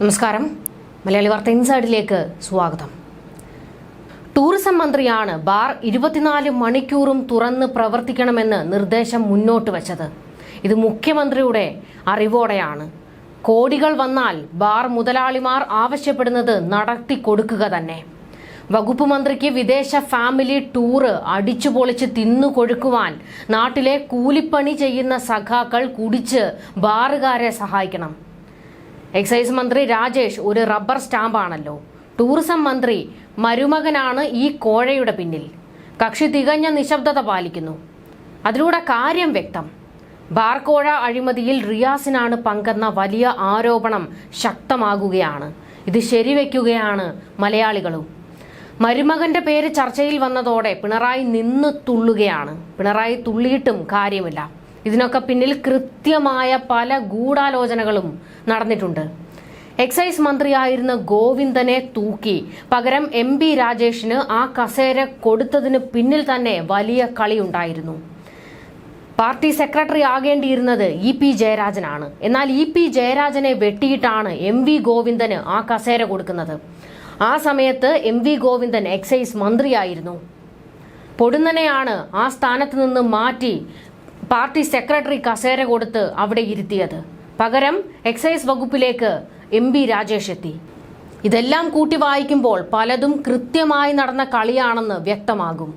നമസ്കാരം. മലയാളി വാർത്ത ഇൻസൈഡിലേക്ക് സ്വാഗതം. ടൂറിസം മന്ത്രിയാണ് ബാർ ഇരുപത്തിനാല് മണിക്കൂറും തുറന്ന് പ്രവർത്തിക്കണമെന്ന് നിർദ്ദേശം മുന്നോട്ട് വച്ചത്. ഇത് മുഖ്യമന്ത്രിയുടെ അറിവോടെയാണ്. കോടികൾ വന്നാൽ ബാർ മുതലാളിമാർ ആവശ്യപ്പെടുന്നത് നടത്തി കൊടുക്കുക തന്നെ. വകുപ്പ് മന്ത്രിക്ക് വിദേശ ഫാമിലി ടൂറ് അടിച്ചുപൊളിച്ച് തിന്നു കൊഴുക്കുവാൻ നാട്ടിലെ കൂലിപ്പണി ചെയ്യുന്ന സഖാക്കൾ കുടിച്ച് ബാറുകാരെ സഹായിക്കണം. എക്സൈസ് മന്ത്രി രാജേഷ് ഒരു റബ്ബർ സ്റ്റാമ്പാണല്ലോ. ടൂറിസം മന്ത്രി മരുമകനാണ് ഈ കോഴയുടെ പിന്നിൽ. കക്ഷി തികഞ്ഞ നിശബ്ദത പാലിക്കുന്നു. അതിലൂടെ കാര്യം വ്യക്തം. ബാർക്കോഴ അഴിമതിയിൽ റിയാസിനാണ് പങ്കെന്ന വലിയ ആരോപണം ശക്തമാകുകയാണ്. ഇത് ശരിവെക്കുകയാണ് മലയാളികളും. മരുമകന്റെ പേര് ചർച്ചയിൽ വന്നതോടെ പിണറായി നിന്ന് തുള്ളുകയാണ്. പിണറായി തുള്ളിയിട്ടും കാര്യമില്ല. ഇതിനൊക്കെ പിന്നിൽ കൃത്യമായ പല ഗൂഢാലോചനകളും നടന്നിട്ടുണ്ട്. എക്സൈസ് മന്ത്രിയായിരുന്ന ഗോവിന്ദനെ തൂക്കി. പകരം എം പി രാജേഷിന് ആ കസേര കൊടുത്തതിന് പിന്നിൽ തന്നെ വലിയ കളിയുണ്ടായിരുന്നു. പാർട്ടി സെക്രട്ടറി ആകേണ്ടിയിരുന്നത് ഇ പി ജയരാജനാണ്. എന്നാൽ ഇ പി ജയരാജനെ വെട്ടിയിട്ടാണ് എം വി ഗോവിന്ദന് ആ കസേര കൊടുക്കുന്നത്. ആ സമയത്ത് എം വി ഗോവിന്ദൻ എക്സൈസ് മന്ത്രിയായിരുന്നു. പൊടുന്നനെയാണ് ആ സ്ഥാനത്ത് നിന്ന് മാറ്റി പാർട്ടി സെക്രട്ടറി കസേര കൊടുത്ത് അവിടെ ഇരുത്തിയത്. പകരം എക്സൈസ് വകുപ്പിലേക്ക് എം ബി രാജേഷ് എത്തി. ഇതെല്ലാം കൂട്ടി വായിക്കുമ്പോൾ പലതും കൃത്യമായി നടന്ന കളിയാണെന്ന് വ്യക്തമാകും.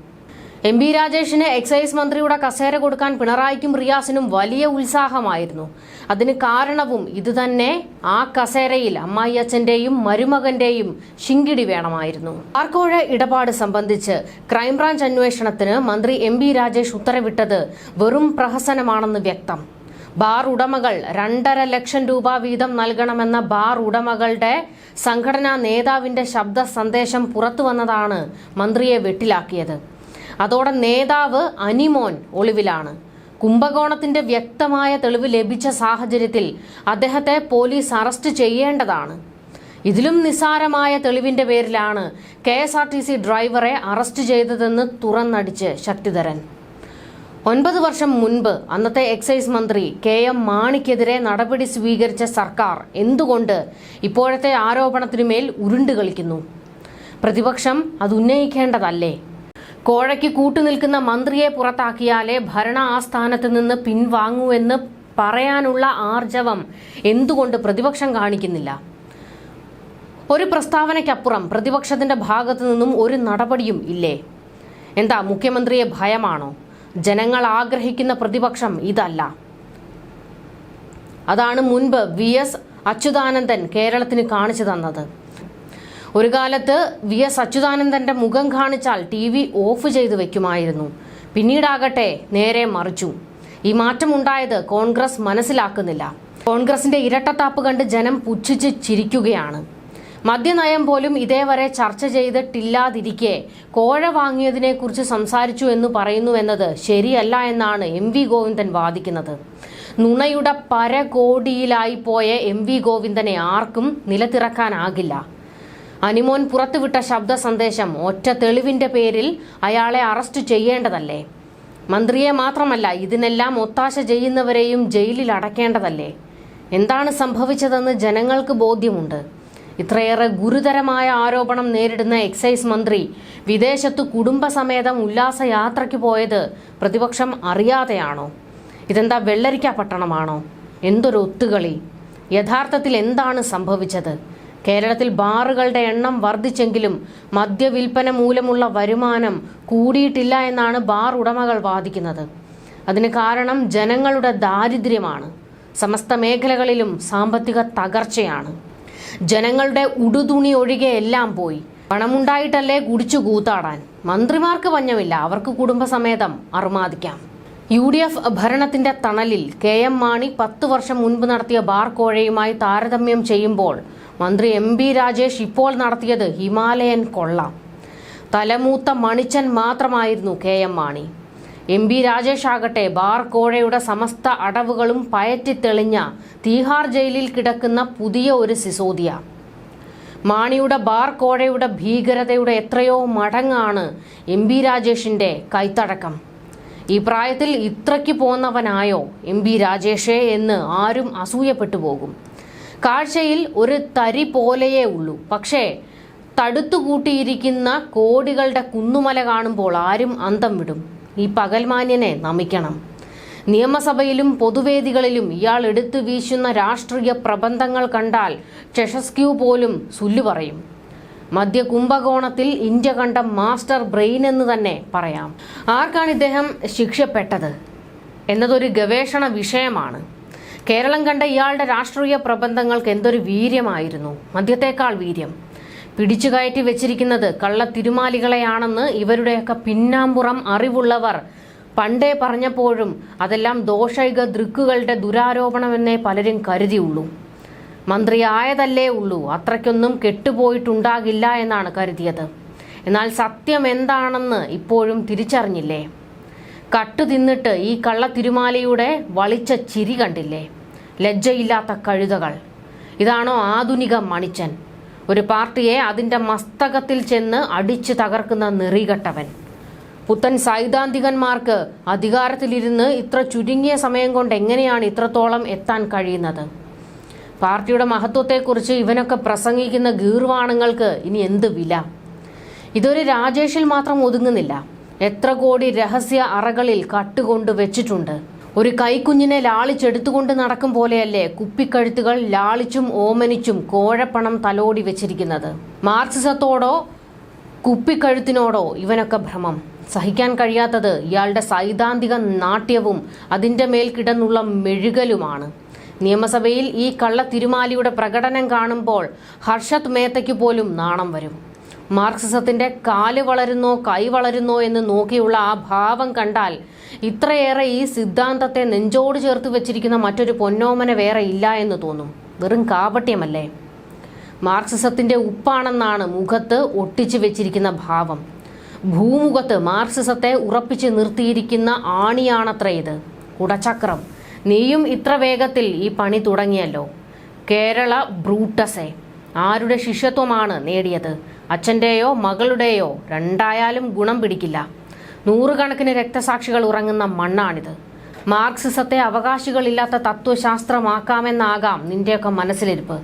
എം ബി രാജേഷിന് എക്സൈസ് മന്ത്രിയുടെ കസേര കൊടുക്കാൻ പിണറായിക്കും റിയാസിനും വലിയ ഉത്സാഹമായിരുന്നു. അതിന് കാരണവും ഇതുതന്നെ ആ കസേരയിൽ അമ്മായിയച്ഛന്റെയും മരുമകന്റെയും ശിങ്കിടി വേണമായിരുന്നു. ആർക്കോഴ ഇടപാട് സംബന്ധിച്ച് ക്രൈംബ്രാഞ്ച് അന്വേഷണത്തിന് മന്ത്രി എം ബി രാജേഷ് ഉത്തരവിട്ടത് വെറും പ്രഹസനമാണെന്ന് വ്യക്തം. ബാർ ഉടമകൾ രണ്ടര ലക്ഷം രൂപ വീതം നൽകണമെന്ന ബാർ ഉടമകളുടെ സംഘടനാ നേതാവിന്റെ ശബ്ദ സന്ദേശം പുറത്തു വന്നതാണ് മന്ത്രിയെ വെട്ടിലാക്കിയത്. അതോടെ നേതാവ് അനിമോൻ ഒളിവിലാണ്. കുംഭകോണത്തിന്റെ വ്യക്തമായ തെളിവ് ലഭിച്ച സാഹചര്യത്തിൽ അദ്ദേഹത്തെ പോലീസ് അറസ്റ്റ് ചെയ്യേണ്ടതാണ്. ഇതിലും നിസാരമായ തെളിവിന്റെ പേരിലാണ് K S R T C ഡ്രൈവറെ അറസ്റ്റ് ചെയ്തതെന്ന് തുറന്നടിച്ച് ശക്തിധരൻ. ഒൻപത് വർഷം മുൻപ് അന്നത്തെ എക്സൈസ് മന്ത്രി കെ എം മാണിക്കെതിരെ നടപടി സ്വീകരിച്ച സർക്കാർ എന്തുകൊണ്ട് ഇപ്പോഴത്തെ ആരോപണത്തിനുമേൽ ഉരുണ്ടുകളിക്കുന്നു പ്രതിപക്ഷം അത് ഉന്നയിക്കേണ്ടതല്ലേ? കോഴയ്ക്ക് കൂട്ടുനിൽക്കുന്ന മന്ത്രിയെ പുറത്താക്കിയാലേ ഭരണ ആസ്ഥാനത്ത് നിന്ന് പിൻവാങ്ങൂ എന്ന് പറയാനുള്ള ആർജവം എന്തുകൊണ്ട് പ്രതിപക്ഷം കാണിക്കുന്നില്ല? ഒരു പ്രസ്താവനയ്ക്കപ്പുറം പ്രതിപക്ഷത്തിന്റെ ഭാഗത്തു നിന്നും ഒരു നടപടിയും ഇല്ലേ? എന്താ മുഖ്യമന്ത്രിയെ ഭയമാണോ? ജനങ്ങൾ ആഗ്രഹിക്കുന്ന പ്രതിപക്ഷം ഇതല്ല. അതാണ് മുൻപ് വി എസ് അച്യുതാനന്ദൻ കേരളത്തിന് കാണിച്ചു തന്നത്. ഒരു കാലത്ത് വി എസ് അച്യുതാനന്ദന്റെ മുഖം കാണിച്ചാൽ ടി വി ഓഫ് ചെയ്തു വെക്കുമായിരുന്നു. പിന്നീടാകട്ടെ നേരെ മറിച്ചു. ഈ മാറ്റമുണ്ടായത് കോൺഗ്രസ് മനസ്സിലാക്കുന്നില്ല. കോൺഗ്രസിന്റെ ഇരട്ടത്താപ്പ് കണ്ട് ജനം പുച്ഛിച്ച് ചിരിക്കുകയാണ്. മദ്യനയം പോലും ഇതേവരെ ചർച്ച ചെയ്തിട്ടില്ലാതിരിക്കെ കോഴ വാങ്ങിയതിനെക്കുറിച്ച് സംസാരിച്ചു എന്ന് പറയുന്നുവെന്നത് ശരിയല്ല എന്നാണ് എം വി ഗോവിന്ദൻ വാദിക്കുന്നത്. നുണയുടെ പരകോടിയിലായി പോയ എം വി ഗോവിന്ദനെ ആർക്കും നിലത്തിറക്കാനാകില്ല. അനിമോൻ പുറത്തുവിട്ട ശബ്ദ സന്ദേശം ഒറ്റ തെളിവിന്റെ പേരിൽ അയാളെ അറസ്റ്റ് ചെയ്യേണ്ടതല്ലേ? മന്ത്രിയെ മാത്രമല്ല ഇതിനെല്ലാം ഒത്താശ ചെയ്യുന്നവരെയും ജയിലിൽ അടക്കേണ്ടതല്ലേ? എന്താണ് സംഭവിച്ചതെന്ന് ജനങ്ങൾക്ക് ബോധ്യമുണ്ട്. ഇത്രയേറെ ഗുരുതരമായ ആരോപണം നേരിടുന്ന എക്സൈസ് മന്ത്രി വിദേശത്ത് കുടുംബസമേതം ഉല്ലാസയാത്രയ്ക്ക് പോയത് പ്രതിപക്ഷം അറിയാതെയാണോ? ഇതെന്താ വെള്ളരിക്ക പട്ടണമാണോ? എന്തൊരു ഒത്തുകളി? യഥാർത്ഥത്തിൽ എന്താണ് സംഭവിച്ചത്? കേരളത്തിൽ ബാറുകളുടെ എണ്ണം വർദ്ധിച്ചെങ്കിലും മദ്യവിൽപ്പന മൂലമുള്ള വരുമാനം കൂടിയിട്ടില്ല എന്നാണ് ബാർ ഉടമകൾ വാദിക്കുന്നത്. അതിന് കാരണം ജനങ്ങളുടെ ദാരിദ്ര്യമാണ്. സമസ്ത മേഖലകളിലും സാമ്പത്തിക തകർച്ചയാണ്. ജനങ്ങളുടെ ഉടുതുണി ഒഴികെ എല്ലാം പോയി. പണമുണ്ടായിട്ടല്ലേ കുടിച്ചു കൂത്താടാൻ? മന്ത്രിമാർക്ക് പഞ്ഞമില്ല അവർക്ക് കുടുംബസമേതം അറുമാദിക്കാം. യു ഡി എഫ് ഭരണത്തിന്റെ തണലിൽ കെ എം മാണി പത്ത് വർഷം മുൻപ് നടത്തിയ ബാർ കോഴയുമായി താരതമ്യം ചെയ്യുമ്പോൾ മന്ത്രി എം ബി രാജേഷ് ഇപ്പോൾ നടത്തിയത് ഹിമാലയൻ കൊള്ള. തലമൂത്ത മണിച്ചൻ മാത്രമായിരുന്നു K M Mani. M B Rajesh ആകട്ടെ ബാർ കോഴയുടെ സമസ്ത അടവുകളും പയറ്റിത്തെളിഞ്ഞ തീഹാർ ജയിലിൽ കിടക്കുന്ന പുതിയ ഒരു സിസോദിയ. മാണിയുടെ ബാർ കോഴയുടെ ഭീകരതയുടെ എത്രയോ മടങ്ങാണ് എം ബി രാജേഷിന്റെ കൈത്തടക്കം. ഈ പ്രായത്തിൽ ഇത്രയ്ക്ക് പോന്നവനായോ എം ബി രാജേഷേ എന്ന് ആരും അസൂയപ്പെട്ടു പോകും. കാഴ്ചയിൽ ഒരു തരി പോലെയേ ഉള്ളൂ. പക്ഷേ തടുത്തുകൂട്ടിയിരിക്കുന്ന കോടികളുടെ കുന്നുമല കാണുമ്പോൾ ആരും അന്തം വിടും. ഈ പകൽമാന്യനെ നമിക്കണം. നിയമസഭയിലും പൊതുവേദികളിലും ഇയാൾ എടുത്തു വീശുന്ന രാഷ്ട്രീയ പ്രബന്ധങ്ങൾ കണ്ടാൽ ചെഷസ്ക്യൂ പോലും സുല്ലു പറയും. മധ്യ കുംഭകോണത്തിൽ ഇന്ത്യ കണ്ട മാസ്റ്റർ ബ്രെയിൻ എന്ന് തന്നെ പറയാം. ആർക്കാണ് ഇദ്ദേഹം ശിക്ഷപ്പെട്ടത്? എന്നതൊരു ഗവേഷണ വിഷയമാണ്. കേരളം കണ്ട ഇയാളുടെ രാഷ്ട്രീയ പ്രബന്ധങ്ങൾക്ക് എന്തൊരു വീര്യമായിരുന്നു. മദ്യത്തേക്കാൾ വീര്യം. പിടിച്ചുകയറ്റി വെച്ചിരിക്കുന്നത് കള്ള തിരുമാലികളെയാണെന്ന് ഇവരുടെയൊക്കെ പിന്നാമ്പുറം അറിവുള്ളവർ പണ്ടേ പറഞ്ഞപ്പോഴും അതെല്ലാം ദോഷൈക ദൃക്കുകളുടെ ദുരാരോപണമെന്നേ പലരും കരുതിയുള്ളൂ. മന്ത്രിയായതല്ലേ ഉള്ളൂ. അത്രയ്ക്കൊന്നും കെട്ടുപോയിട്ടുണ്ടാകില്ല എന്നാണ് കരുതിയത്. എന്നാൽ സത്യം എന്താണെന്ന് ഇപ്പോഴും തിരിച്ചറിഞ്ഞില്ലേ? കട്ടു തിന്നിട്ട് ഈ കള്ള തിരുമാലയുടെ വളിച്ച ചിരി കണ്ടില്ലേ? ലജ്ജയില്ലാത്ത കഴുതകൾ. ഇതാണോ ആധുനിക മണിച്ചൻ. ഒരു പാർട്ടിയെ അതിന്റെ മസ്തകത്തിൽ ചെന്ന് അടിച്ചു തകർക്കുന്ന നെറികെട്ടവൻ. പുത്തൻ സൈദ്ധാന്തികന്മാർക്ക് അധികാരത്തിലിരുന്ന് ഇത്ര ചുരുങ്ങിയ സമയം കൊണ്ട് എങ്ങനെയാണ് ഇത്രത്തോളം എത്താൻ കഴിയുന്നത്? പാർട്ടിയുടെ മഹത്വത്തെക്കുറിച്ച് ഇവനൊക്കെ പ്രസംഗിക്കുന്ന ഗീർവാണങ്ങൾക്ക് ഇനി എന്ത് വില? ഇതൊരു രാജേഷിൽ മാത്രം ഒതുങ്ങുന്നില്ല. എത്ര കോടി രഹസ്യ അറകളിൽ കട്ടുകൊണ്ട് വെച്ചിട്ടുണ്ട്? ഒരു കൈക്കുഞ്ഞിനെ ലാളിച്ചെടുത്തുകൊണ്ട് നടക്കും പോലെയല്ലേ കുപ്പിക്കഴുത്തുകൾ ലാളിച്ചും ഓമനിച്ചും കോഴപ്പണം തലോടി വെച്ചിരിക്കുന്നത്? മാർക്സിസത്തോടോ കുപ്പിക്കഴുത്തിനോടോ ഇവനൊക്കെ ഭ്രമം. സഹിക്കാൻ കഴിയാത്തത് ഇയാളുടെ സൈദ്ധാന്തിക നാട്യവും അതിന്റെ മേൽ കിടന്നുള്ള മെഴുകലുമാണ്. നിയമസഭയിൽ ഈ കള്ള തിരുമാലിയുടെ പ്രകടനം കാണുമ്പോൾ ഹർഷത് മേത്തയ്ക്ക് പോലും നാണം വരും. മാർക്സിസത്തിന്റെ കാൽ വളരുന്നോ കൈ വളരുന്നോ എന്ന് നോക്കിയുള്ള ആ ഭാവം കണ്ടാൽ ഇത്രയേറെ ഈ സിദ്ധാന്തത്തെ നെഞ്ചോട് ചേർത്ത് വെച്ചിരിക്കുന്ന മറ്റൊരു പൊന്നോമന വേറെ ഇല്ല എന്ന് തോന്നും. വെറും കാപട്യമല്ലേ? മാർക്സിസത്തിന്റെ ഉപ്പാണെന്നാണ് മുഖത്ത് ഒട്ടിച്ചു വെച്ചിരിക്കുന്ന ഭാവം. ഭൂമുഖത്ത് മാർക്സിസത്തെ ഉറപ്പിച്ച് നിർത്തിയിരിക്കുന്ന ആണിയാണത്ര ഇത്. കുടച്ചക്രം നീയും ഇത്ര വേഗത്തിൽ ഈ പണി തുടങ്ങിയല്ലോ. കേരള ബ്രൂട്ടസെ. ആരുടെ ശിഷ്യത്വമാണ് നേടിയത്? അച്ഛന്റെയോ മകളുടെയോ രണ്ടായാലും ഗുണം പിടിക്കില്ല. നൂറുകണക്കിന് രക്തസാക്ഷികൾ ഉറങ്ങുന്ന മണ്ണാണിത്. മാർക്സിസത്തെ അവകാശികളില്ലാത്ത തത്വശാസ്ത്രമാക്കാമെന്നാകാം നിന്റെയൊക്കെ മനസ്സിലിരിപ്പ്.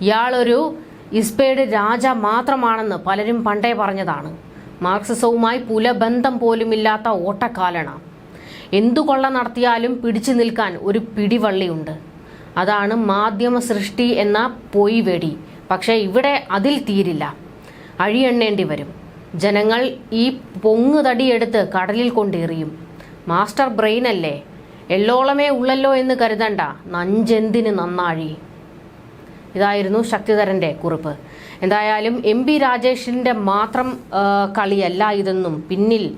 ഇയാളൊരു ഇസ്പേഡ് രാജ മാത്രമാണെന്ന് പലരും പണ്ടേ പറഞ്ഞതാണ്. മാർക്സിസവുമായി പുലബന്ധം പോലുമില്ലാത്ത ഓട്ടക്കാലണ. എന്തു കൊള്ള നടത്തിയാലും പിടിച്ചു നിൽക്കാൻ ഒരു പിടിവള്ളിയുണ്ട്. അതാണ് മാധ്യമ സൃഷ്ടി എന്ന പൊയ് വെടി പക്ഷേ ഇവിടെ അതിൽ തീരില്ല. അഴിയെണ്ണേണ്ടി വരും. ജനങ്ങൾ ഈ പൊങ്ങുതടിയെടുത്ത് കടലിൽ കൊണ്ടെറിയും. മാസ്റ്റർ ബ്രെയിൻ അല്ലേ? എള്ളോളമേ ഉള്ളല്ലോ എന്ന് കരുതണ്ട. നഞ്ചെന്തിന് നന്നാഴി? ഇതായിരുന്നു ശക്തിധരന്റെ കുറിപ്പ്. എന്തായാലും എം പി രാജേഷിന്റെ മാത്രം കളിയല്ല ഇതെന്നും. പിന്നിൽ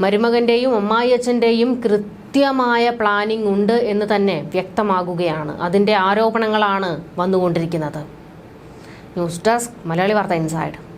മരുമകന്റെയും അമ്മായിയച്ഛന്റെയും കൃത്യമായ പ്ലാനിംഗ് ഉണ്ട് എന്ന് തന്നെ വ്യക്തമാകുകയാണ്. അതിന്റെ ആരോപണങ്ങളാണ് വന്നുകൊണ്ടിരിക്കുന്നത്. ന്യൂസ് ഡെസ്ക് മലയാളി വാർത്ത ഇൻസൈഡ്.